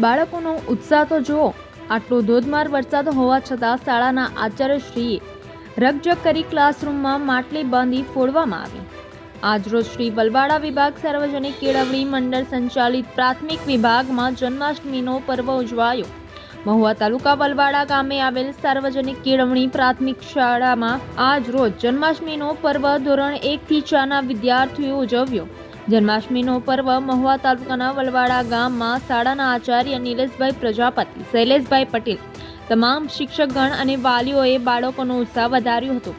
બાળકોનો ઉત્સાહ તો જુઓ, આટલો ધોધમાર વરસાદ હોવા છતાં શાળાના આચાર્યશ્રીએ રગજગ કરી ક્લાસરૂમમાં માટલી બાંધી ફોડવામાં આવી. આજરોજ શ્રી વલવાડા વિભાગ સાર્વજનિક કેળવણી મંડળ સંચાલિત પ્રાથમિક વિભાગમાં જન્માષ્ટમીનો પર્વ ઉજવાયો. મહુવા તાલુકા વલવાડા ગામે આવેલ સાર્વજનિક કેળવણી પ્રાથમિક શાળામાં આજ રોજ જન્માષ્ટમીનો પર્વ ધોરણ એકથી ચારના વિદ્યાર્થીઓ ઉજવ્યો. જન્માષ્ટમીનો પર્વ મહુવા તાલુકાના વલવાડા ગામમાં શાળાના આચાર્ય નિલેશભાઈ પ્રજાપતિ, શૈલેષભાઈ પટેલ તમામ શિક્ષકગણ અને વાલીઓએ બાળકોનો ઉત્સાહ વધાર્યો હતો.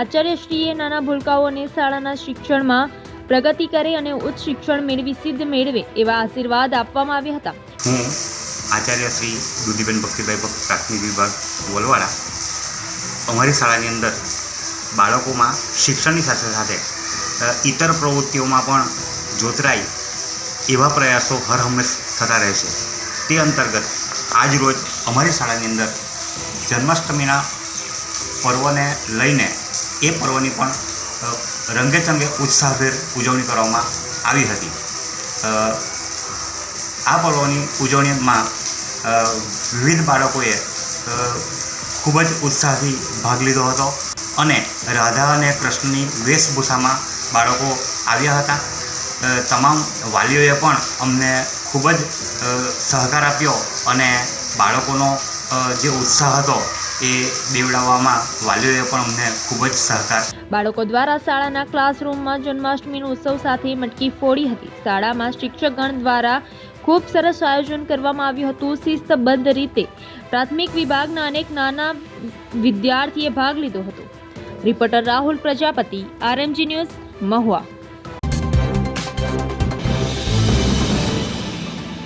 આચાર્યશ્રીએ નાના ભૂલકાઓને શાળાના શિક્ષણમાં પ્રગતિ કરે અને ઉચ્ચ શિક્ષણ મેળવી સિદ્ધ મેળવે એવા આશીર્વાદ આપવામાં આવ્યા હતા. હું આચાર્ય શ્રી દુધીબેન ભક્તિભાઈ ભક્ત પ્રાથમિક વિભાગ, વલવાડા. અમારી શાળાની અંદર બાળકોમાં શિક્ષણની સાથે સાથે ઇતર પ્રવૃત્તિઓમાં પણ જોતરાય. એવા પ્રયાસો હર હંમેશ થતા રહે છે. તે અંતર્ગત આજ રોજ અમારી શાળાની અંદર જન્માષ્ટમીના પર્વને લઈને એ પર્વની પણ રંગેચંગે ઉત્સાહભેર ઉજવણી કરવામાં આવી હતી. આ પર્વની ઉજવણીમાં વિવિધ બાળકોએ ખૂબ જ ઉત્સાહથી ભાગ લીધો હતો અને રાધા અને કૃષ્ણની વેશભૂષામાં બાળકો આવ્યા હતા. તમામ વાલીઓએ પણ અમને ખૂબ જ સહકાર આપ્યો અને બાળકોનો જે ઉત્સાહ હતો એ બેવડાવવામાં વાલીઓએ પણ અમને ખૂબ જ સહકાર બાળકો દ્વારા શાળાના ક્લાસરૂમમાં જન્માષ્ટમીનો ઉત્સવ સાથે મટકી ફોડી હતી. શાળામાં શિક્ષકગણ દ્વારા ખૂબ સરસ આયોજન કરવામાં આવ્યું હતું શિસ્તબદ્ધ રીતે. પ્રાથમિક વિભાગના અનેક નાના વિદ્યાર્થીએ ભાગ લીધો હતો. Reporter Rahul Prajapati RMG news, Mahuva.